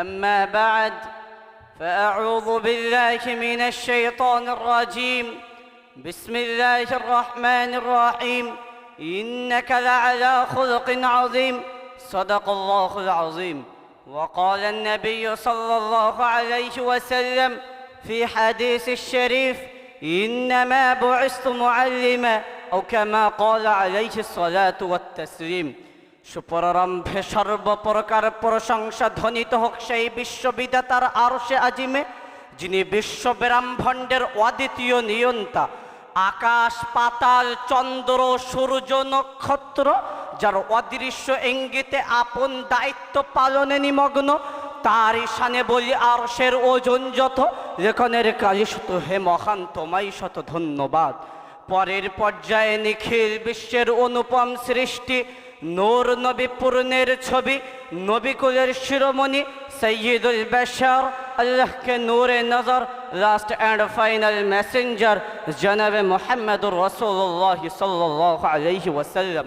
أما بعد فأعوذ بالله من الشيطان الرجيم. بسم الله الرحمن الرحيم. إنك لعلى خلق عظيم. صدق الله العظيم. وقال النبي صلى الله عليه وسلم في حديث الشريف إنما بعثت معلما أو كما قال عليه الصلاة والتسليم. সুপরারম্ভে সর্বপ্রকার প্রশংসা ধ্বনিত হোক সেই বিশ্ববিদাতার আরশে আজিমে, যিনি বিশ্ব ব্রাহ্মণ্ডের অদ্বিতীয় নিয়ন্তা। আকাশ, পাতাল, চন্দ্র, সূর্য, নক্ষত্র, যার অদৃশ্য ইঙ্গিতে আপন দায়িত্ব পালনে নিমগ্ন তার ঈশানে বলি আরশের ওজন যত, লেখনের কাজে শত হে মহান তোমায় শত ধন্যবাদ। পরের পর্যায়ে নিখিল বিশ্বের অনুপম সৃষ্টি নূর নবী পূর্ণের ছবি নবিকুলের শিরোমণি, সৈয়দুল বেশার, আল্লাহকে নূরে নজর লাস্ট অ্যান্ড ফাইনাল মেসেঞ্জার জনাবে মোহাম্মদুর রসুল্লাহ সাল্লাহ আলহি ওয়াসাল্লাম।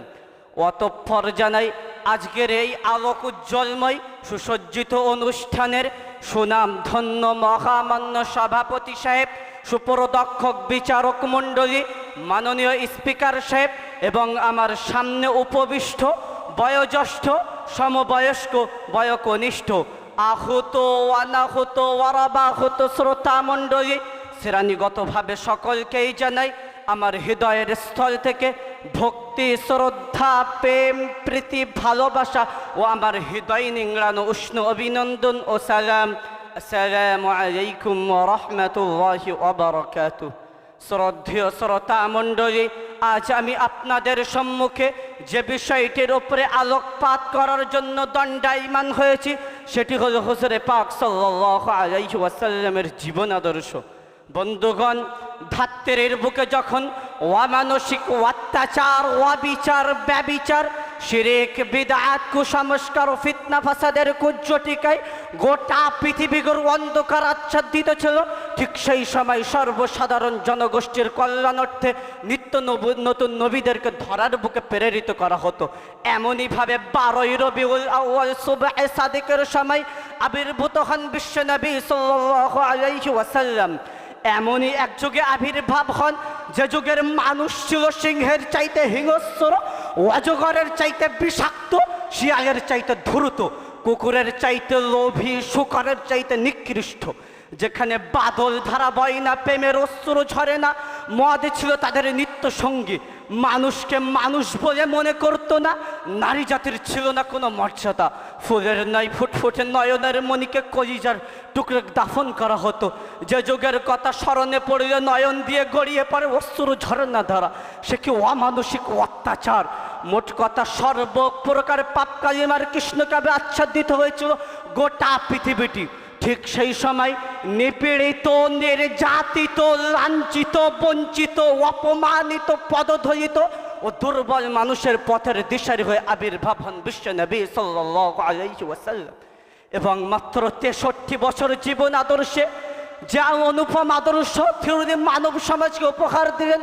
অতঃপর জানাই, আজকের এই আলোক উজ্জ্বলময় সুসজ্জিত অনুষ্ঠানের সুনাম ধন্য মহামান্য সভাপতি সাহেব সুপরদক্ষক বিচারক মণ্ডলী, মাননীয় স্পিকার সাহেব এবং আমার সামনে উপবিষ্ট, বয়োজ্যেষ্ঠ, সমবয়স্ক, বয়কনিষ্ঠ, আহত, অনাহত ওয়ারাবাহত শ্রোতা মণ্ডলী, শ্রেণীগতভাবে সকলকেই জানাই আমার হৃদয়ের স্থল থেকে ভক্তি, শ্রদ্ধা, প্রেম, প্রীতি, ভালোবাসা ও আমার হৃদয় নিংড়ানো উষ্ণ অভিনন্দন ও সালাম। আসসালামু আলাইকুম রহমতুল্লাহ ওবরকাতু শ্রদ্ধেয় শ্রোতা মণ্ডলী, আজ আমি আপনাদের সম্মুখে যে বিষয়টির উপরে আলোকপাত করার জন্য দণ্ডায়মান হয়েছি, সেটি হল হুজরে পাক সাল্লাহ আলাইহি ওয়াসাল্লামের জীবন আদর্শ। বন্ধুগণ, ধাত্রের বুকে যখন অমানসিক অত্যাচার, অবিচার, ব্যবিচার শিরেক, বিদাত, কুসংস্কার ও ফিতনা, ফাসাদের কুজ্জটিকায় গোটা পৃথিবীগুর অন্ধকার আচ্ছাদিত ছিল। ঠিক সেই সময় সর্বসাধারণ জনগোষ্ঠীর কল্যাণার্থে নিত্য নব- নতুন নবীদেরকে ধরার বুকে প্রেরিত করা হতো। এমনইভাবে বারোই সুবাহ সাদিকের সময় আবির্ভূত হন বিশ্বনবী সাল্লাল্লাহু আলাইহি ওয়াসাল্লাম। এমনই এক যুগে আবির্ভাব হন, যে যুগের মানুষ ছিল সিংহের চাইতে হিংস্র অজগরের চাইতে বিষাক্ত, শিয়ালের চাইতে ধূর্ত, কুকুরের চাইতে লোভী, শুকরের চাইতে নিকৃষ্ট। যেখানে বাদল ধারা বয় না, প্রেমের অস্ত্র ঝরে না, মদ ছিল তাদের নিত্য সঙ্গী। মানুষকে মানুষ বলে মনে করতো না, নারী জাতির ছিল না কোনো মর্যাদা। ফুলের নয়, ফুটফুটে নয়নের মণিকে কলিজার টুকরে দাফন করা হতো। যে যুগের কথা স্মরণে পড়লে, নয়ন দিয়ে গড়িয়ে পড়ে অস্ত্র ঝরে না ধারা। সে কি অমানসিক অত্যাচার? মোট কথা সর্বপ্রকার পাপ কালিমার কৃষ্ণকাবে আচ্ছাদিত হয়েছিল গোটা পৃথিবীটি। ঠিক সেই সময় নিপীড়িত, নির্যাতিত, লাঞ্ছিত, বঞ্চিত, অপমানিত পদধরিত ও দুর্বল মানুষের পথের দিশারি হয়ে আবির্ভাব হন বিশ্ব নবী সাল্লাল্লাহু এবং মাত্র তেষট্টি বছর জীবন আদর্শে যা অনুপম আদর্শ মানব সমাজকে উপহার দিলেন,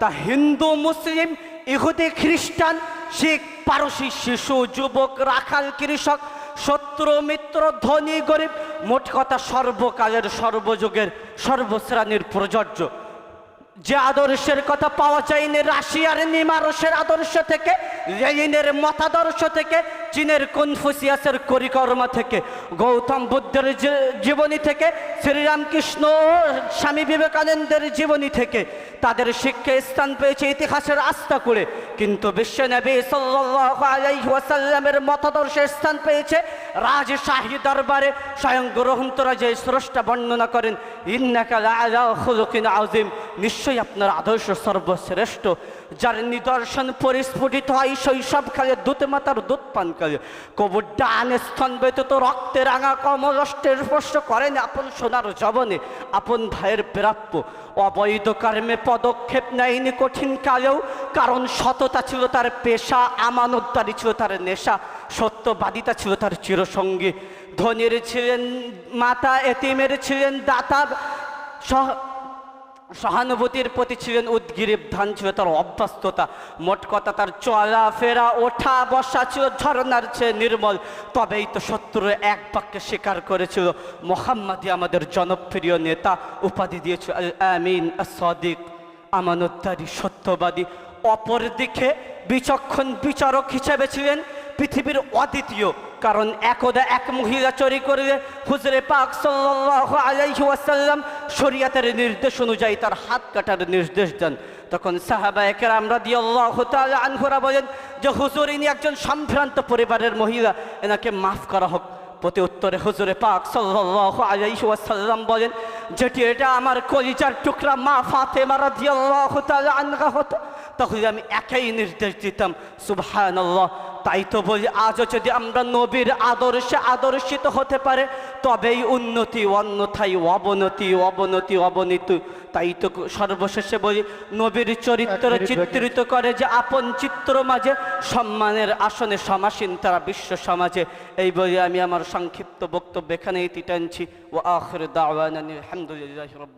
তা হিন্দু, মুসলিম ইহুদি খ্রিস্টান, শিখ, পারসি শিশু, যুবক, রাখাল কৃষক, শত্রু, মিত্র, ধনী, গরিব, মোট কথা সর্বকালের, সর্বযুগের, সর্বশ্রেণীর প্রযোজ্য। যে আদর্শের কথা পাওয়া যায়নি রাশিয়ার নিমারসের আদর্শ থেকে, লেনিনের মতাদর্শ থেকে, চীনের কনফুসিয়াসের করিকর্মা থেকে, গৌতম বুদ্ধের জীবনী থেকে, শ্রীরামকৃষ্ণ, স্বামী বিবেকানন্দের জীবনী থেকে, তাদের শিক্ষা স্থান পেয়েছে ইতিহাসের আস্থা করে, কিন্তু বিশ্বনবী সাল্লাল্লাহু আলাইহি ওয়াসাল্লামের মতাদর্শের স্থান পেয়েছে রাজ রাজশাহী দরবারে, স্বয়ং গ্রহন্তরা যে স্রষ্টা বর্ণনা করেন, ইন্নাকা লাআলা খুলুকিন আযীম। নিশ্চয়ই আপনার আদর্শ সর্বশ্রেষ্ঠ, যার নিদর্শন পরিস্ফুটিত হয় শৈশবকালে দুধ মাতার দুধ পানকালে কবুর ডান স্তন ব্যতীত রক্তে রাঙা কমলষ্টের স্পর্শ করেন আপন সোনার জবনে, আপন ভাইয়ের প্রাপ্য। অবৈধ কর্মে পদক্ষেপ নেয়নি কঠিন কালেও, কারণ সততা ছিল তার পেশা আমানতদারি ছিল তার নেশা, সত্যবাদিতা ছিল তার চিরসঙ্গী। ধনীর ছিলেন মাতা, এতিমের ছিলেন দাতা, সহ সহানুভূতির প্রতি ছিলেন উদ্গিরিব ধান ছিল তার অভ্যস্ততা। মোট কথা তার চলাফেরা ওঠা, বসা ছিল ঝরনার চেয়ে নির্মল। তবেই তো শত্রু এক বাক্যে স্বীকার করেছিল, মোহাম্মদই আমাদের জনপ্রিয় নেতা, উপাধি দিয়েছিল আমিন সদিক, আমানতদারি, সত্যবাদী। অপরদিকে বিচক্ষণ বিচারক হিসেবে ছিলেন পৃথিবীর অদ্বিতীয়, কারণ একদা এক মহিলা চুরি করলে হুজরে পাক সাল্লাল্লাহু আলাইহি ওয়াসাল্লাম শরীয়তের নির্দেশ অনুযায়ী তার হাত কাটার নির্দেশ দেন। তখন সাহাবা একরাম রাদিয়াল্লাহু তাআলা আনহুরা বলেন যে, হুজুর, ইনি একজন সম্ভ্রান্ত পরিবারের মহিলা, এনাকে মাফ করা হোক। প্রতি উত্তরে হুজুরে পাক সাল্লাল্লাহু আলাইহি ওয়াসাল্লাম বলেন, যেটি, এটা আমার কলিজার টুকরা মা ফাতেমা রাদিয়াল্লাহু তাআলা আনহা হতো। তাহলে আমি একাই নির্দেশ দিতাম। সুবহানাল্লাহ। তাই তো বলি, আজও যদি আমরা নবীর আদর্শে আদর্শিত হতে পারে তবেই উন্নতি অন্যথায় অবনতি অবনতি অবনীত। তাই তো সর্বশেষে বলি নবীর চরিত্র চিত্রিত করে যে আপন চিত্র মাঝে সম্মানের আসনে সমাসীন তারা বিশ্ব সমাজে। এই বলে আমি আমার সংক্ষিপ্ত বক্তব্য এখানেই তিটানছি ও আখর দাওয়ান আলহামদুলিল্লাহ রব্বিল